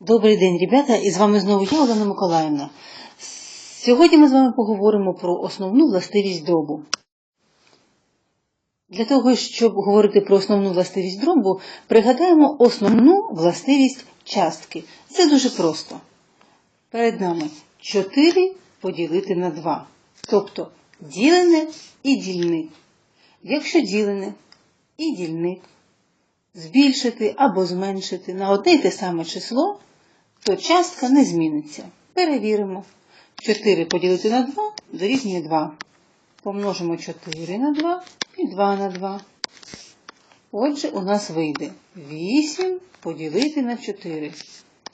Добрий день, ребята, і з вами знову я, Олена Миколаївна. Сьогодні ми з вами поговоримо про основну властивість дробу. Для того, щоб говорити про основну властивість дробу, пригадаємо основну властивість частки. Це дуже просто. Перед нами 4 поділити на 2. Тобто ділене і дільник. Якщо ділене і дільник збільшити або зменшити на одне й те саме число, то частка не зміниться. Перевіримо. 4 поділити на 2 дорівнює 2. Помножимо 4 на 2 і 2 на 2. Отже, у нас вийде 8 поділити на 4.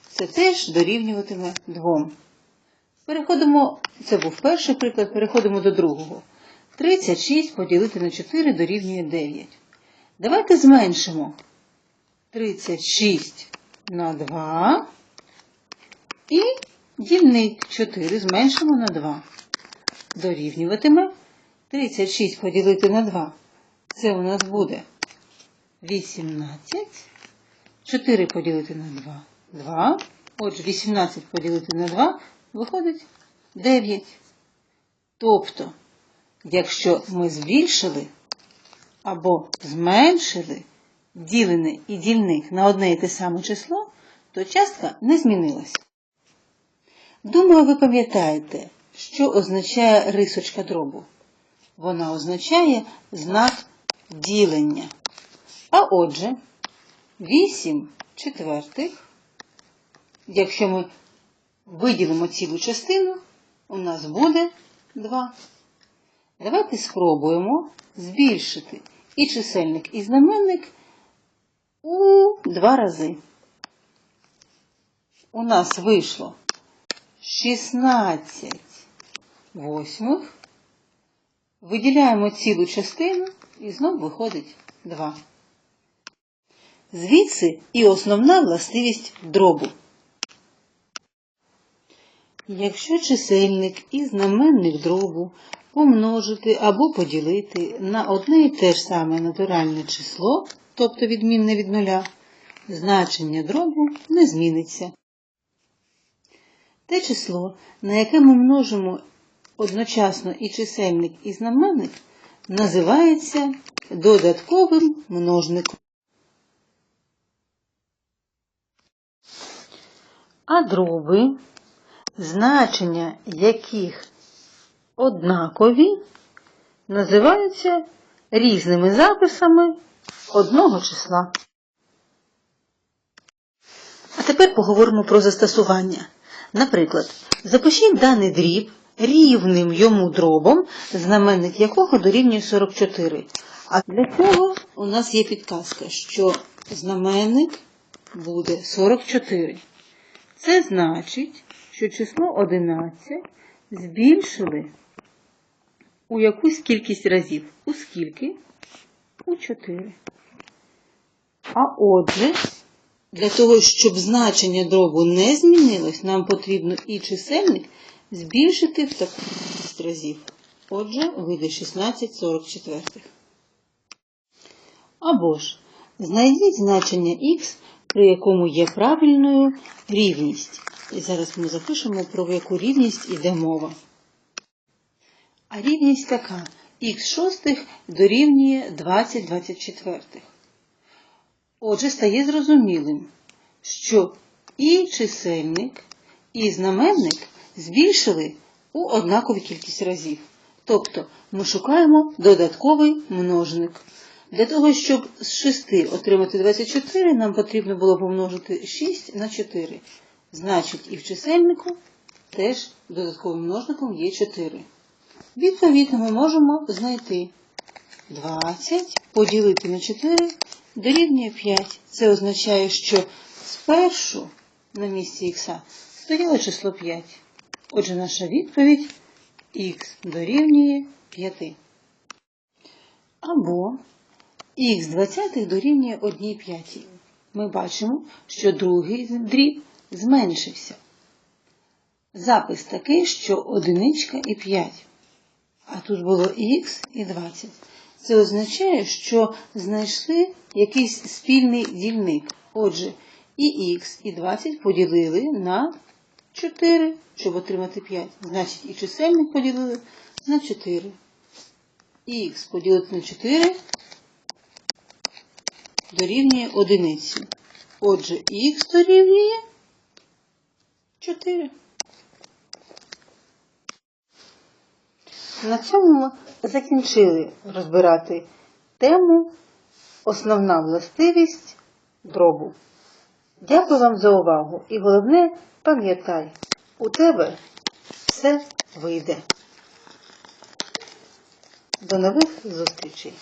Це теж дорівнюватиме 2. Переходимо, це був перший приклад, переходимо до другого. 36 поділити на 4 дорівнює 9. Давайте зменшимо 36 на 2 і дільник 4 зменшимо на 2. Дорівнюватиме 36 поділити на 2. Це у нас буде 18. 4 поділити на 2. 2. Отже, 18 поділити на 2 виходить 9. Тобто, якщо ми збільшили або зменшили ділене і дільник на одне і те саме число, то частка не змінилась. Думаю, ви пам'ятаєте, що означає рисочка дробу. Вона означає знак ділення. А отже, 8 четвертих, якщо ми виділимо цілу частину, у нас буде 2. Давайте спробуємо збільшити і чисельник, і знаменник у два рази. У нас вийшло 16 восьмих. Виділяємо цілу частину і знов виходить 2. Звідси і основна властивість дробу. Якщо чисельник і знаменник дробу помножити або поділити на одне і те ж саме натуральне число, тобто відмінне від нуля, значення дробу не зміниться. Те число, на яке ми множимо одночасно і чисельник, і знаменник, називається додатковим множником. А дроби, значення яких однакові, називаються різними записами одного числа. А тепер поговоримо про застосування. Наприклад, запишіть даний дріб рівним йому дробом, знаменник якого дорівнює 44. А для цього у нас є підказка, що знаменник буде 44. Це значить, що число 11 збільшили у якусь кількість разів. У скільки? У 4. А отже, для того, щоб значення дробу не змінилось, нам потрібно і чисельник збільшити в таку разів. Отже, вийде 16 44. Або ж, знайдіть значення х, при якому є правильною рівність. І зараз ми запишемо, про яку рівність йде мова. А рівність така. Х шостих дорівнює 20 24. Отже, стає зрозумілим, що і чисельник, і знаменник збільшили у однакову кількість разів. Тобто ми шукаємо додатковий множник. Для того, щоб з 6 отримати 24, нам потрібно було помножити 6 на 4. Значить, і в чисельнику теж додатковим множником є 4. Відповідно, ми можемо знайти 20 поділити на 4 дорівнює 5. Це означає, що спершу на місці х стояло число 5. Отже, наша відповідь х дорівнює 5. Або х 20 дорівнює 1 п'ятій. Ми бачимо, що другий дріб зменшився. Запис такий, що одиничка і 5. А тут було х і 20. Це означає, що знайшли якийсь спільний дільник. Отже, І х, і 20 поділили на 4, щоб отримати 5. Значить, і чисельник поділили на 4. І х поділити на 4 дорівнює одиниці. Отже, х дорівнює 4. На цьому ми закінчили розбирати тему Основна властивість дробу. Дякую вам за увагу. І головне, пам'ятай, у тебе все вийде. До нових зустрічей!